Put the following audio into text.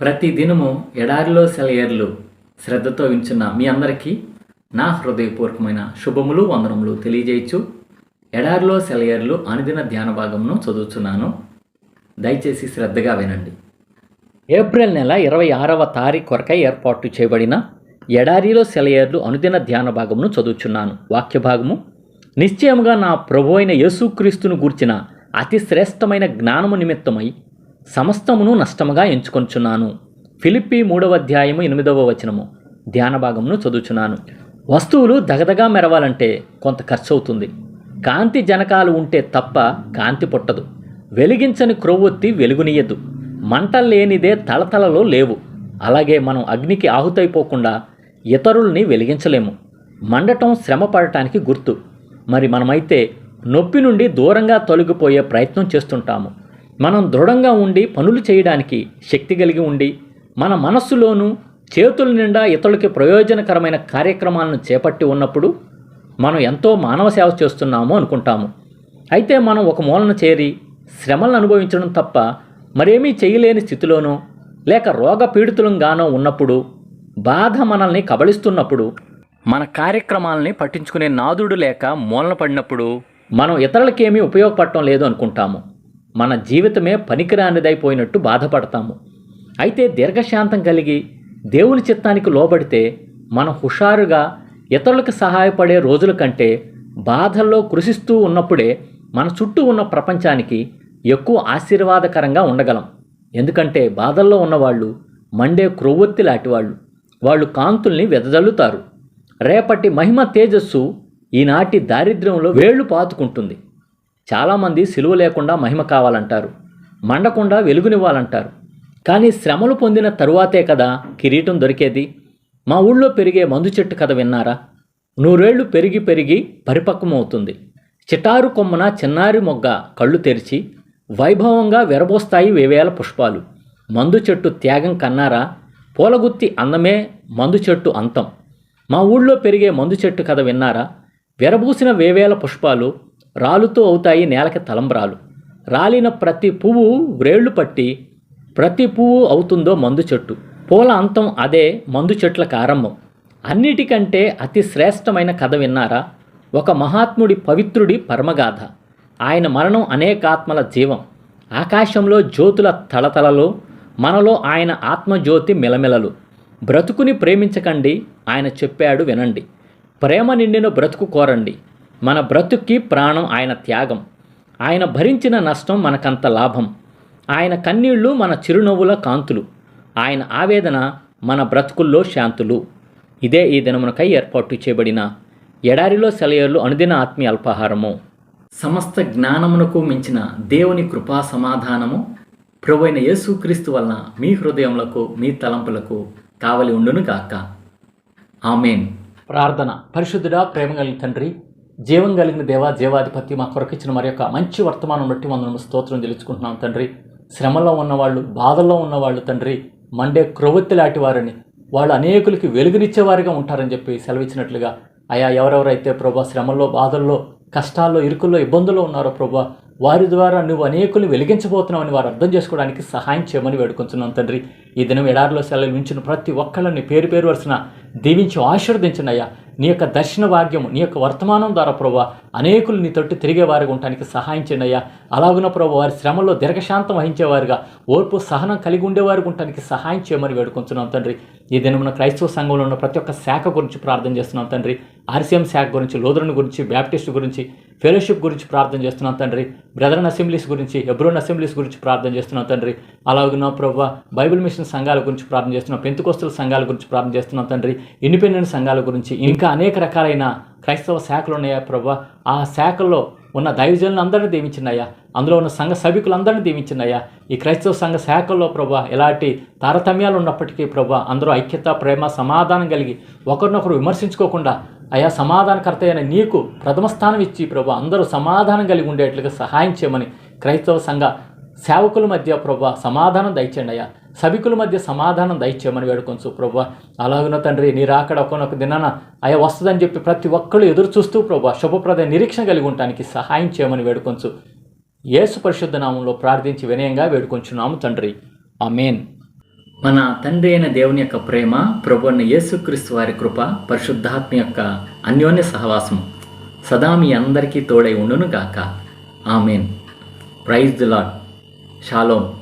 ప్రతి దినము ఎడారిలో సెలయర్లు శ్రద్ధతో వించున్న మీ అందరికీ నా హృదయపూర్వకమైన శుభములు వందనములు తెలియజేయచ్చు. ఎడారిలో సెలయర్లు అనుదిన ధ్యాన భాగమును చదువుతున్నాను దయచేసి శ్రద్ధగా వినండి. ఏప్రిల్ నెల ఇరవై ఆరవ తారీఖు కొరకై ఏర్పాటు చేయబడిన ఎడారిలో సెలయర్లు అనుదిన ధ్యాన భాగమును చదువుచున్నాను. వాక్య భాగము. నిశ్చయముగా నా ప్రభు అయిన యేసుక్రీస్తును గూర్చిన అతి శ్రేష్టమైన జ్ఞానము నిమిత్తమై సమస్తమును నష్టముగా ఎంచుకొంచున్నాను. ఫిలిప్పి మూడవ అధ్యాయము ఎనిమిదవ వచనము. ధ్యాన భాగమును చదువుచున్నాను. వస్తువులు దగదగా మెరవాలంటే కొంత ఖర్చు అవుతుంది కాంతి జనకాలు ఉంటే తప్ప కాంతి పుట్టదు. వెలిగించని క్రొవ్వొత్తి వెలుగునీయదు మంట లేనిదే తలతలలో లేవు. అలాగే మనం అగ్నికి ఆహుతైపోకుండా ఇతరుల్ని వెలిగించలేము. మండటం శ్రమ పడటానికి గుర్తు. మరి మనమైతే నొప్పి నుండి దూరంగా తొలగిపోయే ప్రయత్నం చేస్తుంటాము. మనం దృఢంగా ఉండి పనులు చేయడానికి శక్తి కలిగి ఉండి మన మనస్సులోనూ చేతుల నిండా ఇతరులకి ప్రయోజనకరమైన కార్యక్రమాలను చేపట్టి ఉన్నప్పుడు మనం ఎంతో మానవ సేవ చేస్తున్నాము అనుకుంటాము. అయితే మనం ఒక మూలన చేరి శ్రమలను అనుభవించడం తప్ప మరేమీ చేయలేని స్థితిలోనో లేక రోగ పీడితులంగానో ఉన్నప్పుడు బాధ మనల్ని కబళిస్తున్నప్పుడు మన కార్యక్రమాలని పట్టించుకునే నాదుడు లేక మూలన పడినప్పుడు మనం ఇతరులకేమీ ఉపయోగపడటం లేదు అనుకుంటాము. మన జీవితమే పనికిరానిదైపోయినట్టు బాధపడతాము. అయితే దీర్ఘశాంతం కలిగి దేవుని చిత్తానికి లోబడితే మనం హుషారుగా ఇతరులకు సహాయపడే రోజుల కంటే బాధల్లో కృషిస్తూ ఉన్నప్పుడే మన చుట్టూ ఉన్న ప్రపంచానికి ఎక్కువ ఆశీర్వాదకరంగా ఉండగలం. ఎందుకంటే బాధల్లో ఉన్నవాళ్ళు మండే క్రొవ్వొత్తి లాంటివాళ్ళు. వాళ్ళు కాంతుల్ని వెదజల్లుతారు. రేపటి మహిమ తేజస్సు ఈనాటి దారిద్ర్యంలో వేళ్ళు పాతుకుంటుంది. చాలామంది సిలువ లేకుండా మహిమ కావాలంటారు మండకుండా వెలుగునివ్వాలంటారు. కానీ శ్రమలు పొందిన తరువాతే కదా కిరీటం దొరికేది? మా ఊళ్ళో పెరిగే మందు చెట్టు కథ విన్నారా? నూరేళ్ళు పెరిగి పెరిగి పరిపక్వమవుతుంది. చిటారు కొమ్మన చిన్నారి మొగ్గ కళ్ళు తెరిచి వైభవంగా విరబోస్తాయి వేవేల పుష్పాలు. మందు చెట్టు త్యాగం కన్నారా? పూలగుత్తి అందమే మందు చెట్టు అంతం. మా ఊళ్ళో పెరిగే మందు చెట్టు కథ విన్నారా? విరబూసిన వేవేల పుష్పాలు రాలుతూ అవుతాయి నేలకి తలంబ్రాలు. రాలిన ప్రతి పువ్వు వ్రేళ్ళు పట్టి ప్రతి పువ్వు అవుతుందో మందు చెట్టు. పూల అంతం అదే మందు చెట్లకు ఆరంభం అన్నిటికంటే అతి శ్రేష్టమైన కథ విన్నారా? ఒక మహాత్ముడి పవిత్రుడి పరమగాథ. ఆయన మరణం అనేకాత్మల జీవం. ఆకాశంలో జ్యోతుల తలతలలో మనలో ఆయన ఆత్మజ్యోతి మిలమిలలు. బ్రతుకుని ప్రేమించకండి ఆయన చెప్పాడు వినండి. ప్రేమ నిండిన బ్రతుకు కోరండి. మన బ్రతుక్కి ప్రాణం ఆయన త్యాగం. ఆయన భరించిన నష్టం మనకంత లాభం. ఆయన కన్నీళ్ళు మన చిరునవ్వుల కాంతులు. ఆయన ఆవేదన మన బ్రతుకుల్లో శాంతులు. ఇదే ఈ దినమునకై ఏర్పాటు చేయబడిన ఎడారిలో సెలయర్లు అనుదిన ఆత్మీయ అల్పాహారము. సమస్త జ్ఞానమునకు మించిన దేవుని కృపా సమాధానము ప్రభువైన యేసుక్రీస్తు వలన మీ హృదయములకు మీ తలంపులకు కావలి ఉండును గాక ఆమెన్. ప్రార్థన. పరిశుద్ధుడా ప్రేమ కలిగిన తండ్రి జీవం కలిగిన దేవా జీవాధిపతి మా కొరకిచ్చిన మరి యొక్క మంచి వర్తమానం బట్టి మనం స్తోత్రం తెలుసుకుంటున్నాం తండ్రి. శ్రమలో ఉన్నవాళ్ళు బాధల్లో ఉన్నవాళ్ళు తండ్రి మండే క్రొవ్వొత్తి లాంటి వారిని వాళ్ళు అనేకులకి వెలుగునిచ్చేవారిగా ఉంటారని చెప్పి సెలవిచ్చినట్లుగా అయా ఎవరెవరైతే ప్రభా శ్రమల్లో బాధల్లో కష్టాల్లో ఇరుకుల్లో ఇబ్బందుల్లో ఉన్నారో ప్రభా వారి ద్వారా నువ్వు అనేకులు వెలిగించబోతున్నావని వారు అర్థం చేసుకోవడానికి సహాయం చేయమని వేడుకుంటున్నాం తండ్రి. ఈ దినం ఎడారిలో సెలవు మించిన ప్రతి ఒక్కళ్ళని పేరు పేరు వరుసిన దీవించి ఆశీర్వదించండి అయ్యా. నీ యొక్క దర్శన భాగ్యం నీ యొక్క వర్తమానం ద్వారా ప్రభా అనేకులు నీ తట్టు తిరిగే వారిగా ఉండటానికి సహాయం చేయండి అయ్యా. అలాగున ప్రభు వారి శ్రమలో దీర్ఘశాంతం వహించేవారుగా ఓర్పు సహనం కలిగి ఉండేవారు ఉండటానికి సహాయం చేయమని వేడుకుంటున్నాం తండ్రి. ఈ దినమున క్రైస్తవ సంఘంలో ఉన్న ప్రతి ఒక్క శాఖ గురించి ప్రార్థన చేస్తున్నాం తండ్రి. ఆర్సీఎం శాఖ గురించి లోదరుని గురించి బ్యాప్టిస్ట్ గురించి ఫెలోషిప్ గురించి ప్రార్థన చేస్తున్నాం తండ్రి. బ్రదర్న్ అసెంబ్లీస్ గురించి ఎబ్రోన్ అసెంబ్లీస్ గురించి ప్రార్థన చేస్తున్నాం తండ్రి. అలాగున ప్రభు బైబిల్ మిషన్ సంఘాల గురించి ప్రార్థన చేస్తున్నాం. పెంతుకోస్తుల సంఘాల గురించి ప్రార్థన చేస్తున్నాం తండ్రి. ఇండిపెండెంట్ సంఘాల గురించి ఇంకా అనేక రకాలైన క్రైస్తవ శాఖలు ఉన్నాయా ప్రభు ఆ శాఖల్లో ఉన్న దైవజనులు అందరినీ దీవించినయ్యా. అందులో ఉన్న సంఘ సభికులందరినీ దీవించినయ్యా. ఈ క్రైస్తవ సంఘ శాఖల్లో ప్రభా ఎలాంటి తారతమ్యాలు ఉన్నప్పటికీ ప్రభా అందరూ ఐక్యత ప్రేమ సమాధానం కలిగి ఒకరినొకరు విమర్శించుకోకుండా అయా సమాధానకర్త అయిన నీకు ప్రథమ స్థానం ఇచ్చి ప్రభా అందరూ సమాధానం కలిగి ఉండేట్లుగా సహాయం చేయమని క్రైస్తవ సంఘ సేవకుల మధ్య ప్రభా సమాధానం దయచేయండి అయ్యా. సభికుల మధ్య సమాధానం దయచేయమని వేడుకొంచు ప్రభా. అలాగున తండ్రి నీ రాకడ ఒకనొక దినాన అయ్యా వస్తుందని చెప్పి ప్రతి ఒక్కళ్ళు ఎదురు చూస్తూ ప్రభా శుభప్రద నిరీక్షణ కలిగి ఉండటానికి సహాయం చేయమని వేడుకొంచు యేసు పరిశుద్ధ నామంలో ప్రార్థించి వినయంగా వేడుకొంచున్నాము తండ్రి. అమేన్ మన తండ్రి అయిన దేవుని యొక్క ప్రేమ ప్రభు అయిన యేసుక్రీస్తు వారి కృప పరిశుద్ధాత్మ యొక్క అన్యోన్య సహవాసం సదా మీ అందరికీ తోడై ఉండును గాక ఆమెన్. Praise the lord શાલોમ